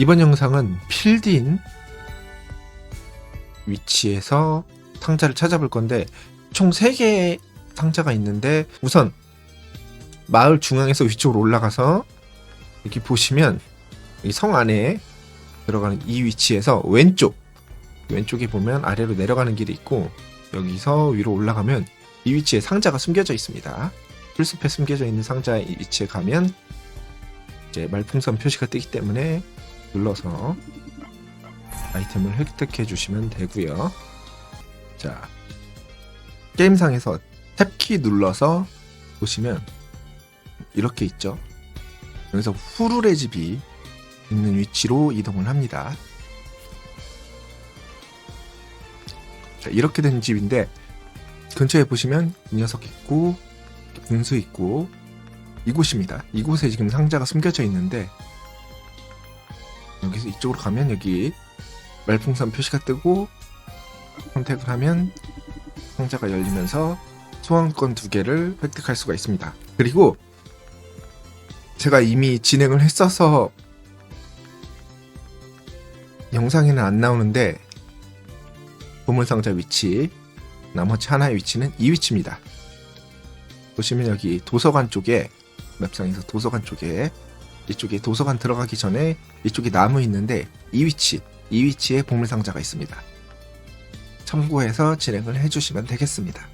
이번 영상은 필드인 위치에서 상자를 찾아볼 건데 총 3개의 상자가 있는데 우선 마을 중앙에서 위쪽으로 올라가서 이렇게 보시면 이성 안에 들어가는 이 위치에서 왼쪽 왼쪽에 보면 아래로 내려가는 길이 있고 여기서 위로 올라가면 이 위치에 상자가 숨겨져 있습니다. 풀숲에 숨겨져 있는 상자의 이 위치에 가면 이제 말풍선 표시가 뜨기 때문에 눌러서 아이템을 획득해 주시면 되고요. 자 게임상에서 탭키 눌러서 보시면 이렇게 있죠. 여기서 후루레 집이 있는 위치로 이동을 합니다. 자, 이렇게 된 집인데 근처에 보시면 이 녀석 있고 분수 있고 이곳입니다. 이곳에 지금 상자가 숨겨져 있는데 여기서 이쪽으로 가면 여기 말풍선 표시가 뜨고 선택을 하면 상자가 열리면서 소환권 두 개를 획득할 수가 있습니다. 그리고 제가 이미 진행을 했어서 영상에는 안 나오는데 보물상자 위치 나머지 하나의 위치는 이 위치입니다. 보시면 여기 도서관 쪽에 맵상에서 도서관 쪽에 이쪽에 도서관 들어가기 전에 이쪽에 나무 있는데 이 위치 이 위치에 보물상자가 있습니다. 참고해서 진행을 해주시면 되겠습니다.